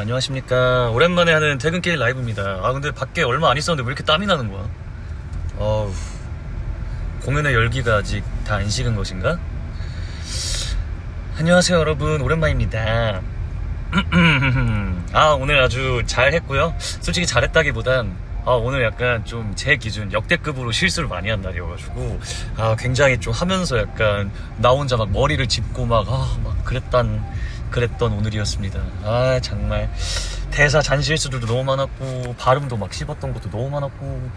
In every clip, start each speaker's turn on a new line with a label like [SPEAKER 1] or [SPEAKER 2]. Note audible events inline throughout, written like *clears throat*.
[SPEAKER 1] 여러분 안녕하십니까. 오랜만에 하는 퇴근길 라이브입니다. 아 근데 밖에 얼마 안 있었는데 왜 이렇게 땀이 나는 거야? 어우 공연의 열기가 아직 다 안 식은 것인가? 안녕하세요 여러분. 오랜만입니다. *clears throat* 아 오늘 아주 잘했고요. 솔직히 잘했다기보단 아 오늘 약간 좀 제 기준 역대급으로 실수를 많이 한 날이어가지고 아 굉장히 좀 하면서 약간 나 혼자 막 머리를 짚고 막아막 그랬단 그랬던 오늘이었습니다. 아 정말. 대사 잔실수들도 너무 많았고 발음도 막 씹었던 것도 너무 많았고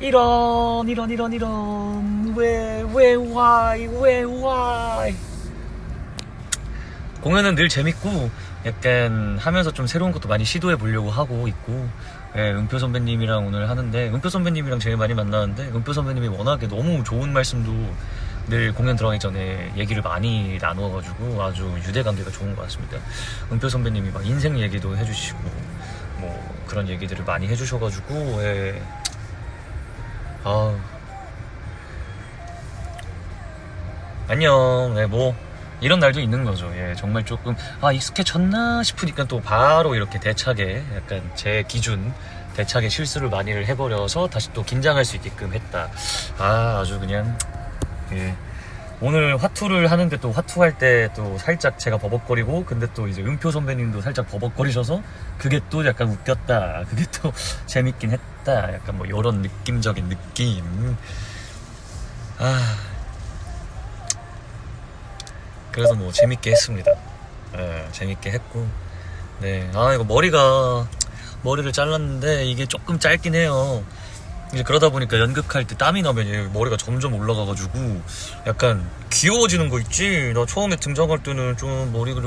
[SPEAKER 1] 이런 이런 이런 이런. 왜왜 why 왜 why? 공연은 늘 재밌고 약간 하면서 좀 새로운 것도 많이 시도해 보려고 하고 있고 예, 은표 선배님이랑 오늘 하는데 은표 선배님이랑 제일 많이 만나는데 은표 선배님이 워낙에 너무 좋은 말씀도 늘 공연 들어가기 전에 얘기를 많이 나누어가지고 아주 유대관계가 좋은 것 같습니다. 은표 선배님이 막 인생 얘기도 해주시고 뭐 그런 얘기들을 많이 해주셔가지고 예. 아 안녕. 네, 뭐 이런 날도 있는 거죠. 예, 정말 조금 아 익숙해졌나 싶으니까 또 바로 이렇게 대차게 약간 제 기준 대차게 실수를 많이를 해버려서 다시 또 긴장할 수 있게끔 했다. 아 아주 그냥 예. 오늘 화투를 하는데 또 화투할 때 또 살짝 제가 버벅거리고 근데 또 이제 은표 선배님도 살짝 버벅거리셔서 그게 또 약간 웃겼다. 그게 또 *laughs* 재밌긴 했다. 약간 뭐 이런 느낌적인 느낌. 아 그래서 뭐 재밌게 했습니다. 예, 재밌게 했고. 네. 아, 이거 머리가, 머리를 잘랐는데 이게 조금 짧긴 해요. 이제 그러다 보니까 연극할 때 땀이 나면 얘 머리가 점점 올라가가지고 약간 귀여워지는 거 있지? 나 처음에 등장할 때는 좀 머리를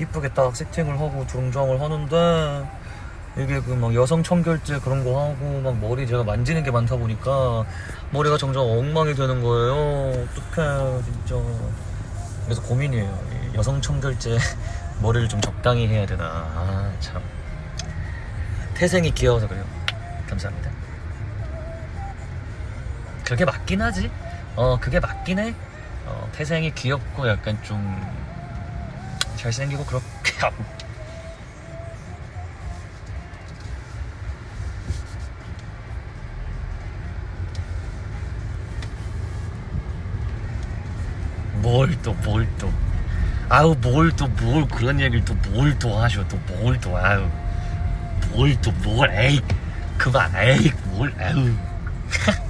[SPEAKER 1] 이쁘게 딱 세팅을 하고 등장을 하는데 이게 그 막 여성 청결제 그런 거 하고 막 머리 제가 만지는 게 많다 보니까 머리가 점점 엉망이 되는 거예요. 어떡해, 진짜. 그래서 고민이에요. 이 여성 청결제 *laughs* 머리를 좀 적당히 해야 되나. 아, 참. 태생이 귀여워서 그래요. 감사합니다. 그게 맞긴 하지. 어, 그게 맞긴 해. 어, 태생이 귀엽고 약간 좀 잘생기고 그렇게. 뭘 또, 뭘 또. 아우, 뭘 또, 뭘 그런 얘기를 또, 뭘 또 하셔, 또, 뭘 또, 아우. 뭘 또, 뭘, 에이. 그만, 에이, 뭘, 아우. *laughs*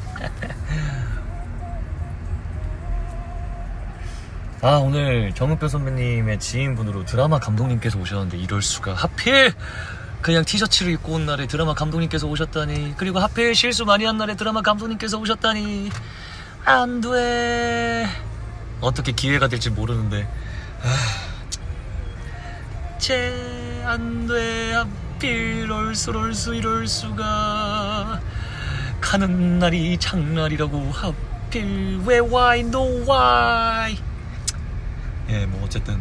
[SPEAKER 1] 아, 오늘 정은표 선배님의 지인분으로 드라마 감독님께서 오셨는데 이럴 수가. 하필! 그냥 티셔츠를 입고 온 날에 드라마 감독님께서 오셨다니. 그리고 하필 실수 많이 한 날에 드라마 감독님께서 오셨다니. 안 돼. 어떻게 기회가 될지 모르는데 제 안돼 하필 올수 올수 이럴 수가 가는 날이 장날이라고 하필 왜 why no why 예 뭐 어쨌든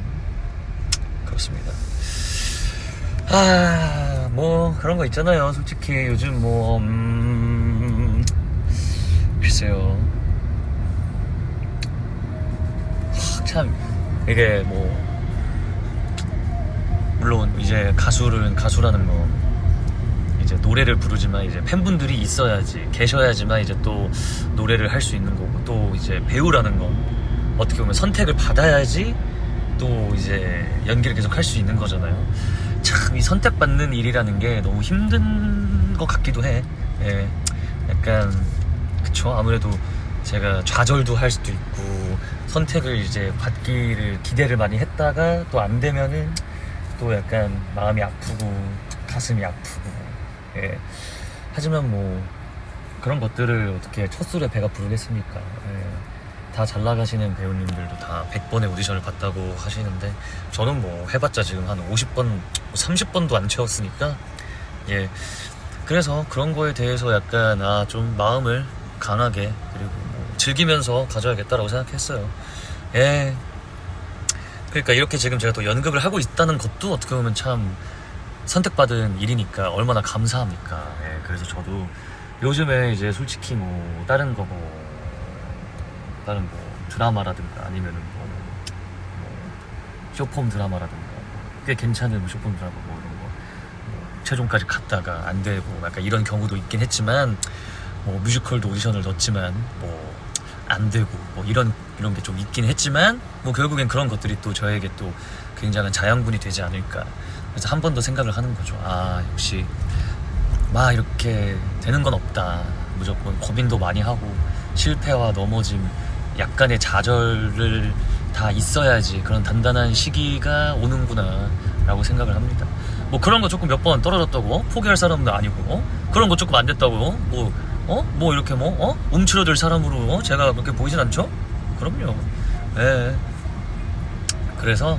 [SPEAKER 1] 그렇습니다. 아 뭐 그런 거 있잖아요. 솔직히 요즘 뭐 음, 글쎄요. 참 이게 뭐 물론 이제 가수는 가수라는 거 이제 노래를 부르지만 이제 팬분들이 있어야지 계셔야지만 이제 또 노래를 할 수 있는 거고 또 이제 배우라는 거 어떻게 보면 선택을 받아야지 또 이제 연기를 계속 할 수 있는 거잖아요. 참 이 선택받는 일이라는 게 너무 힘든 것 같기도 해. 예. 약간 그쵸 아무래도 제가 좌절도 할 수도 있고 선택을 이제 받기를 기대를 많이 했다가 또 안 되면은 또 약간 마음이 아프고 가슴이 아프고 예. 하지만 뭐 그런 것들을 어떻게 첫 술에 배가 부르겠습니까 예. 다 잘 나가시는 배우님들도 다 100번의 오디션을 봤다고 하시는데 저는 뭐 해봤자 지금 한 50번 30번도 안 채웠으니까 예 그래서 그런 거에 대해서 약간 아 좀 마음을 강하게 그리고 뭐 즐기면서 가져야겠다라고 생각했어요. 예. 그러니까 이렇게 지금 제가 또 연극을 하고 있다는 것도 어떻게 보면 참 선택받은 일이니까 얼마나 감사합니까. 예. 그래서 저도 요즘에 이제 솔직히 뭐 다른 거뭐 다른 뭐 드라마라든가 아니면은 뭐, 뭐 쇼폼 드라마라든가 꽤 괜찮은 쇼폼 드라마 뭐 이런 거 최종까지 갔다가 안 되고 약간 이런 경우도 있긴 했지만 뭐 뮤지컬도 오디션을 넣었지만 뭐 안 되고 뭐 이런 이런 게 좀 있긴 했지만 뭐 결국엔 그런 것들이 또 저에게 또 굉장한 자양분이 되지 않을까. 그래서 한 번 더 생각을 하는 거죠. 아 역시 막 이렇게 되는 건 없다. 무조건 고민도 많이 하고 실패와 넘어짐 약간의 좌절을 다 있어야지 그런 단단한 시기가 오는구나 라고 생각을 합니다 뭐 그런 거 조금 몇 번 떨어졌다고 포기할 사람도 아니고 어? 그런 거 조금 안 됐다고 뭐 어? 뭐 이렇게 뭐 어? 움츠러들 사람으로 어? 제가 그렇게 보이진 않죠? 그럼요 예. 그래서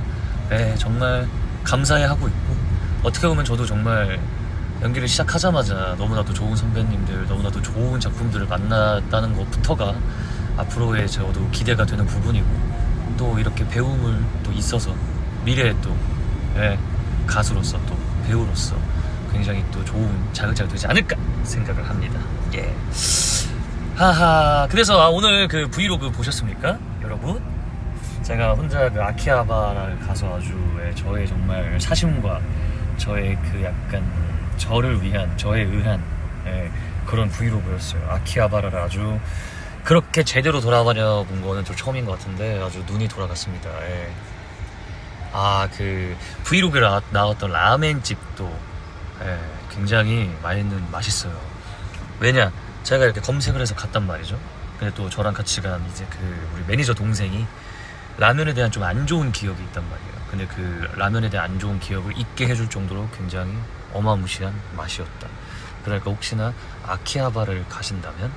[SPEAKER 1] 예, 정말 감사해 하고 있고 어떻게 보면 저도 정말 연기를 시작하자마자 너무나도 좋은 선배님들 너무나도 좋은 작품들을 만났다는 것부터가 앞으로의 저도 기대가 되는 부분이고 또 이렇게 배움을 또 있어서 미래에 또 예, 가수로서 또 배우로서 굉장히 또 좋은 자극자가 되지 않을까 생각을 합니다. 예. 하하. 그래서 아, 오늘 그 브이로그 보셨습니까, 여러분? 제가 혼자 그 아키하바라를 가서 아주 예, 저의 정말 사심과 저의 그 약간 저를 위한 저에 의한 예, 그런 브이로그였어요. 아키하바라를 아주 그렇게 제대로 돌아다녀 본 거는 저 처음인 것 같은데 아주 눈이 돌아갔습니다. 예. 아, 그 브이로그에 나, 나왔던 라멘집도 예, 굉장히 맛있는 맛있어요. 왜냐? 제가 이렇게 검색을 해서 갔단 말이죠. 근데 또 저랑 같이 간 이제 그 우리 매니저 동생이 라면에 대한 좀 안 좋은 기억이 있단 말이에요. 근데 그 라면에 대한 안 좋은 기억을 잊게 해줄 정도로 굉장히 어마무시한 맛이었다. 그러니까 혹시나 아키하바를 가신다면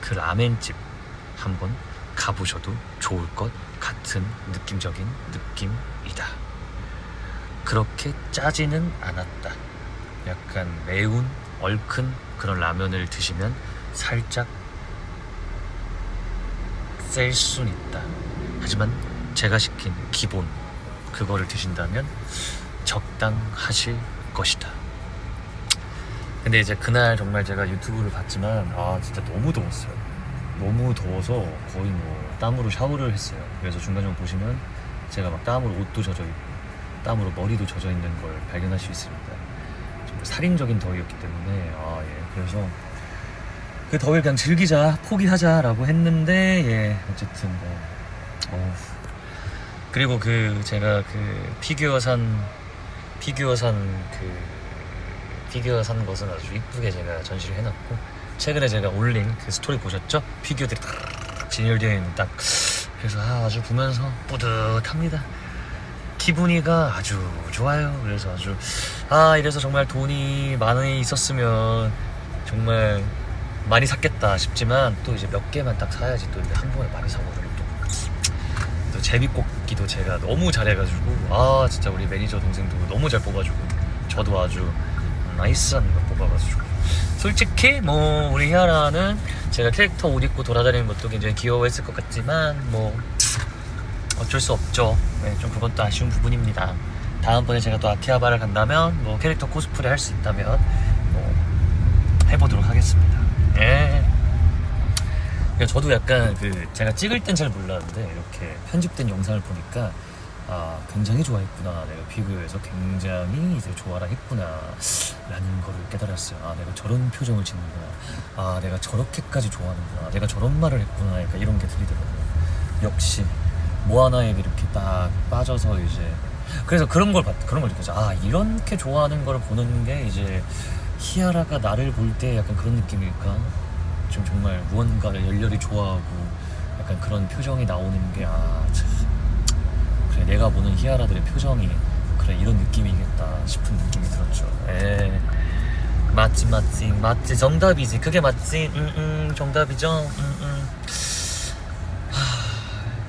[SPEAKER 1] 그 라멘집 한번 가보셔도 좋을 것 같은 느낌적인 느낌이다. 그렇게 짜지는 않았다. 약간 매운 얼큰 그런 라면을 드시면 살짝 셀 순 있다. 하지만 제가 시킨 기본 그거를 드신다면 적당하실 것이다. 근데 이제 그날 정말 제가 유튜브를 봤지만 아 진짜 너무 더웠어요. 너무 더워서 거의 뭐 땀으로 샤워를 했어요. 그래서 중간중간 보시면 제가 막 땀으로 옷도 젖어 있고 땀으로 머리도 젖어 있는 걸 발견할 수 있습니다. 정말 살인적인 더위였기 때문에 아 예 그래서 그 더위를 그냥 즐기자 포기하자라고 했는데 예 어쨌든 뭐 어우. 그리고 그 제가 그 피규어 산 피규어 산그 피규어 산 것은 아주 이쁘게 제가 전시를 해놨고 최근에 제가 올린 그 스토리 보셨죠? 피규어들이 딱 진열되어 있는 딱 그래서 아, 아주 보면서 뿌듯합니다. 기분이가 아주 좋아요. 그래서 아주 아 이래서 정말 돈이 많이 있었으면 정말 많이 샀겠다 싶지만 또 이제 몇 개만 딱 사야지 또 이제 한 번에 많이 사거든요. 또, 또 제비뽑기도 제가 너무 잘해가지고 아 진짜 우리 매니저 동생도 너무 잘 뽑아주고 저도 아주 나이스한 걸 뽑아가지고 솔직히 뭐 우리 희아라는 제가 캐릭터 옷 입고 돌아다니는 것도 굉장히 귀여워했을 것 같지만 뭐 어쩔 수 없죠. 네, 좀 그건 또 아쉬운 부분입니다. 다음번에 제가 또 아키하바를 간다면 뭐 캐릭터 코스프레 할 수 있다면 뭐 해보도록 하겠습니다. 예. 저도 약간 그 제가 찍을 땐 잘 몰랐는데 이렇게 편집된 영상을 보니까 아 굉장히 좋아했구나. 내가 피규어에서 굉장히 이제 좋아라 했구나 라는 거를 깨달았어요. 아 내가 저런 표정을 짓는구나. 아 내가 저렇게까지 좋아하는구나. 내가 저런 말을 했구나. 약간 이런 게 들리더라고요. 역시 뭐 하나에 이렇게 딱 빠져서 이제 그래서 그런 걸 봤, 그런 걸 느꼈죠 아 이렇게 좋아하는 걸 보는 게 이제 히아라가 나를 볼 때 약간 그런 느낌일까? 좀 정말 무언가를 열렬히 좋아하고 약간 그런 표정이 나오는 게아참 그래 내가 보는 히아라들의 표정이 그래 이런 느낌이겠다 싶은 느낌이 들었죠. 에 맞지 맞지 맞지 정답이지. 그게 맞지. 응응 음, 정답이죠. 응응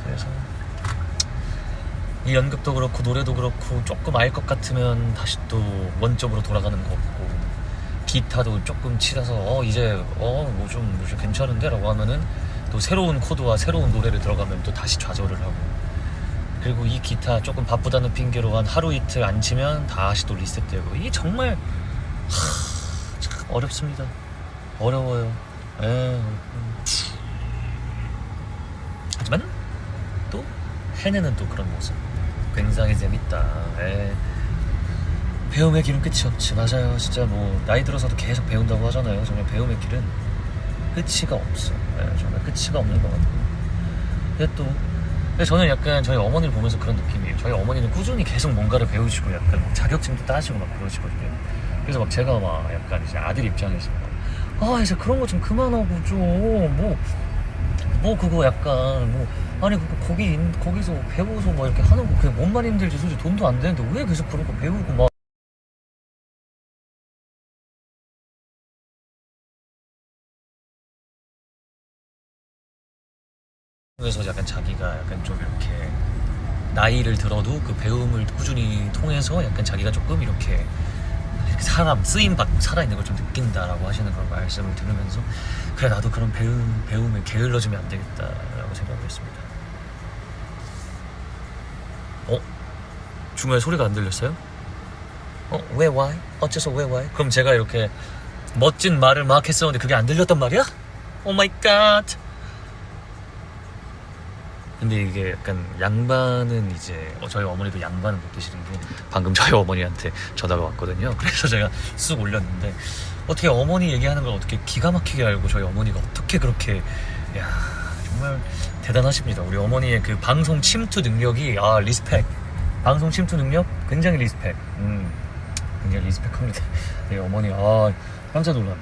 [SPEAKER 1] 그래서 이 연극도 그렇고 노래도 그렇고 조금 알 것 같으면 다시 또 원점으로 돌아가는 거 같고 기타도 조금 치다서 어 이제 어뭐 좀 뭐 좀 괜찮은데라고 하면은 또 새로운 코드와 새로운 노래를 들어가면 또 다시 좌절을 하고 그리고 이 기타 조금 바쁘다는 핑계로 한 하루 이틀 안 치면 다시 또 리셋되고 이게 정말 하, 참 어렵습니다. 어려워요. 에, 음. 하지만 또 해내는 또 그런 모습 굉장히 재밌다. 에. 배움의 길은 끝이 없지 맞아요 진짜 뭐 나이 들어서도 계속 배운다고 하잖아요 정말 배움의 길은 끝이가 없어 네, 정말 끝이가 없는 것 같고 근데 또 근데 저는 약간 저희 어머니를 보면서 그런 느낌이에요. 저희 어머니는 꾸준히 계속 뭔가를 배우시고 약간 막 자격증도 따시고 막 그러시거든요. 그래서 막 제가 막 약간 이제 아들 입장에서 막, 아 이제 그런 거 좀 그만하고 좀뭐 뭐 그거 약간 뭐 아니 그거 거기 있- 거기서 배워서 막 이렇게 하는 거 그게 뭔만 힘들지 솔직히 돈도 안 되는데 왜 계속 그런 거 배우고 막 그래서 약간 자기가 약간 좀 이렇게 나이를 들어도 그 배움을 꾸준히 통해서 약간 자기가 조금 이렇게 사람 쓰임 받고 살아있는 걸 좀 느낀다라고 하시는 그런 말씀을 들으면서 그래 나도 그런 배움 배움에 게을러지면 안 되겠다라고 생각을 했습니다. 어? 중간에 소리가 안 들렸어요? 어? 왜 why? 어째서 왜 why? 그럼 제가 이렇게 멋진 말을 막 했었는데 그게 안 들렸단 말이야? 오 마이 갓. 근데 이게 약간 양반은 이제 어, 저희 어머니도 양반은 못 드시는 게 방금 저희 어머니한테 전화가 왔거든요. *laughs* 그래서 제가 쑥 올렸는데 어떻게 어머니 얘기하는 걸 어떻게 기가 막히게 알고 저희 어머니가 어떻게 그렇게 야 정말 대단하십니다. 우리 어머니의 그 방송 침투 능력이 아 리스펙. 방송 침투 능력 굉장히 리스펙. 음 굉장히 리스펙합니다. *laughs* 네 어머니 아 깜짝 놀랐네.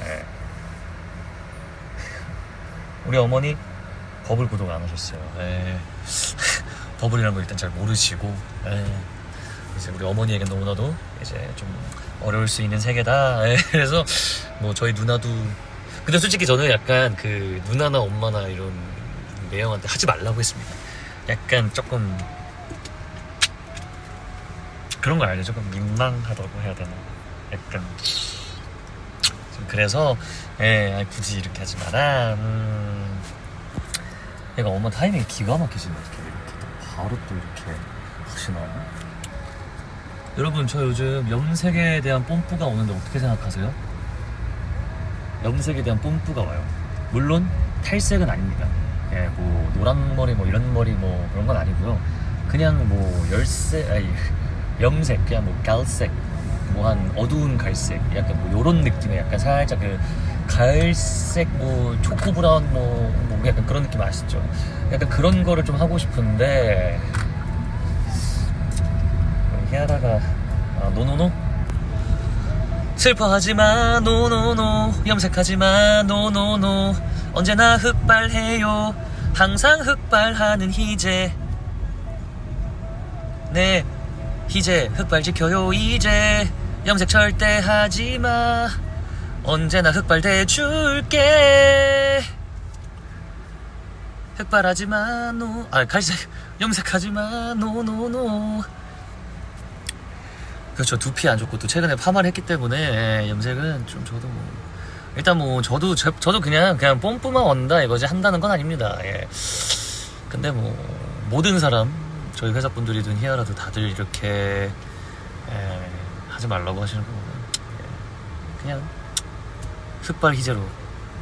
[SPEAKER 1] 네. 우리 어머니 버블 구독 안 하셨어요. 예. *laughs* 버블이라는 거 일단 잘 모르시고 예. 이제 우리 어머니에게 너무나도 이제 좀 어려울 수 있는 세계다. 예. *laughs* 그래서 뭐 저희 누나도 근데 솔직히 저는 약간 그 누나나 엄마나 이런 매형한테 하지 말라고 했습니다. 약간 조금 그런 거 알죠? 조금 민망하다고 해야 되나? 약간 좀 그래서 예, 굳이 이렇게 하지 마라. 음. 얘가 엄마 타이밍이 기가 막히시네 이렇게. 또 바로 또 이렇게 하시나 여러분 저 요즘 염색에 대한 뽐뿌가 오는데 어떻게 생각하세요? 염색에 대한 뽐뿌가 와요. 물론 탈색은 아닙니다. 예, 뭐 노란 머리 뭐 이런 머리 뭐 그런 건 아니고요. 그냥 뭐 열색 아니 *laughs* 염색 그냥 뭐 갈색 뭐 한 어두운 갈색 약간 뭐 요런 느낌의 약간 살짝 그 갈색 뭐 초코 브라운 뭐, 뭐 약간 그런 느낌 아시죠? 약간 그런 거를 좀 하고 싶은데 히아라가 아 노노노? 슬퍼하지 마 노노노. 염색하지 마 노노노. 언제나 흑발해요. 항상 흑발하는 희재. 네 희재. 흑발 지켜요 이제 염색 절대 하지 마 언제나 흑발대 줄게 흑발하지 마, 노. 아, 갈색, 염색하지 마, 노, 노, 노. 그렇죠. 두피 안 좋고 또 최근에 파마를 했기 때문에 예, 염색은 좀 저도 뭐 일단 뭐 저도 저, 저도 그냥 그냥 뽐뿌만 온다 이거지 한다는 건 아닙니다. 예. 근데 뭐 모든 사람 저희 회사 분들이든 히아라도 다들 이렇게 예, 하지 말라고 하시는 거 보면 예, 그냥 흑발 희재로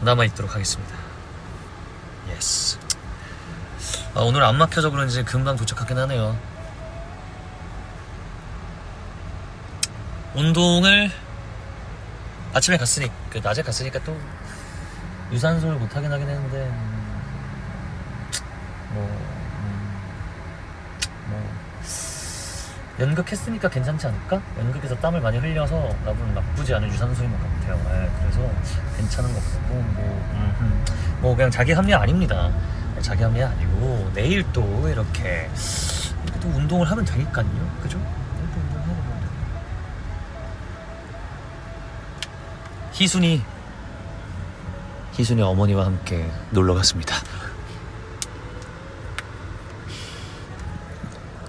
[SPEAKER 1] 남아 있도록 하겠습니다. 예스. 아, 오늘 안 막혀서 그런지 금방 도착하긴 하네요. 운동을 아침에 갔으니 그 낮에 갔으니까 또 유산소를 못 하긴 하긴 했는데 음, 뭐, 음, 뭐 연극했으니까 괜찮지 않을까? 연극에서 땀을 많이 흘려서 나쁜 나쁘지 않은 유산소인 것 같아요. 예, 그래서 괜찮은 것 같고 뭐, 음, 뭐 그냥 자기 합리화 아닙니다. 자기 합리화 아니고 내일 또 이렇게 또 운동을 하면 되니까요. 그죠? 희순이 희순이 어머니와 함께 놀러 갔습니다.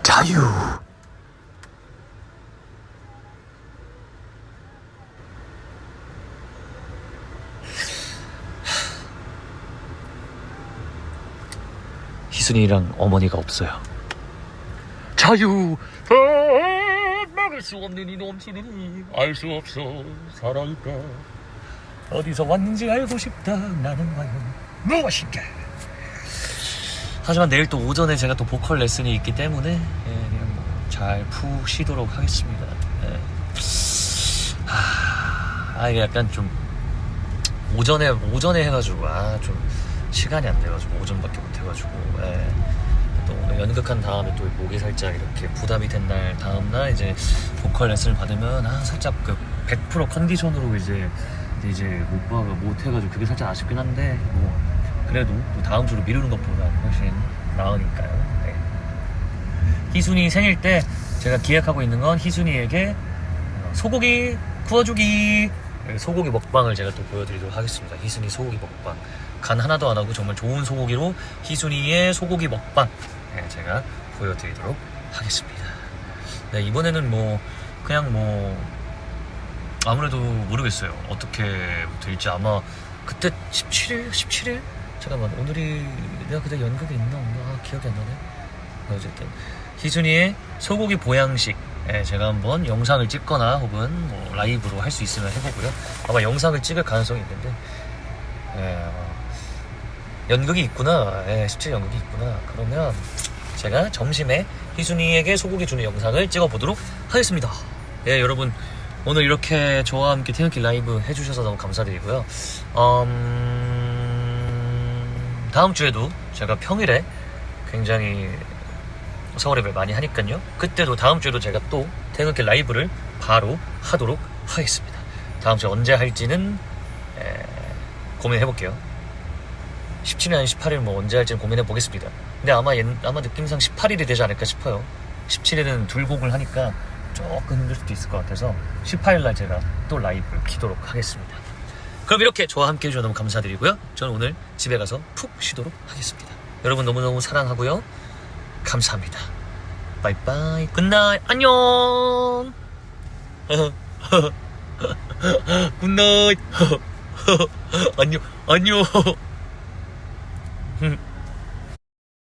[SPEAKER 1] 자유. 희순이랑 어머니가 없어요. 자유. 아, 막을 수 없는 이 넘치는 이알 수 없어 살아있다. 어디서 왔는지 알고 싶다. 나는 과연 무엇인가? 하지만 내일 또 오전에 제가 또 보컬 레슨이 있기 때문에 예, 그냥 뭐잘푹 쉬도록 하겠습니다. 예. 하, 아 이게 약간 좀 오전에 오전에 해가지고 아좀 시간이 안 돼가지고 오전밖에 못 해가지고 예. 또 오늘 연극한 다음에 또 목이 살짝 이렇게 부담이 된 날 다음 날 이제 보컬 레슨을 받으면 아 살짝 그 100% 컨디션으로 이제 이제 못 봐가 못 해가지고 그게 살짝 아쉽긴 한데 뭐 그래도 또 다음 주로 미루는 것보다 훨씬 나으니까요. 네. 희순이 생일 때 제가 기획하고 있는 건 희순이에게 어, 소고기 구워주기 네, 소고기 먹방을 제가 또 보여드리도록 하겠습니다. 희순이 소고기 먹방 간 하나도 안 하고 정말 좋은 소고기로 희순이의 소고기 먹방 네, 제가 보여드리도록 하겠습니다. 네, 이번에는 뭐 그냥 뭐 아무래도 모르겠어요. 어떻게 될지 아마 그때 17일? 17일? 잠깐만 오늘이 내가 그때 연극에 있나 없나 아, 기억이 안 나네. 어쨌든 희순이의 소고기 보양식 예, 제가 한번 영상을 찍거나 혹은 뭐 라이브로 할 수 있으면 해보고요. 아마 영상을 찍을 가능성이 있는데 예, 어, 연극이 있구나. 예, 17일 연극이 있구나. 그러면 제가 점심에 희순이에게 소고기 주는 영상을 찍어보도록 하겠습니다. 예, 여러분 오늘 이렇게 저와 함께 태극기 라이브 해주셔서 너무 감사드리고요. 음, 다음 주에도 제가 평일에 굉장히 서울 앱을 많이 하니까요. 그때도 다음 주에도 제가 또 태극기 라이브를 바로 하도록 하겠습니다. 다음 주에 언제 할지는 에, 고민해 볼게요. 17일 아니 18일 뭐 언제 할지는 고민해 보겠습니다. 근데 아마 옛- 아마 느낌상 18일이 되지 않을까 싶어요. 17일은 둘 곡을 하니까 조금 힘들 수도 있을 것 같아서 18일 날 제가 또 라이브를 키도록 하겠습니다. 그럼 이렇게 저와 함께 해주셔서 너무 감사드리고요. 저는 오늘 집에 가서 푹 쉬도록 하겠습니다. 여러분 너무너무 사랑하고요. 감사합니다. 바이바이. 굿나잇. 안녕. *laughs* 굿나잇. *laughs* 안녕. 안녕. Mm-hmm. *laughs*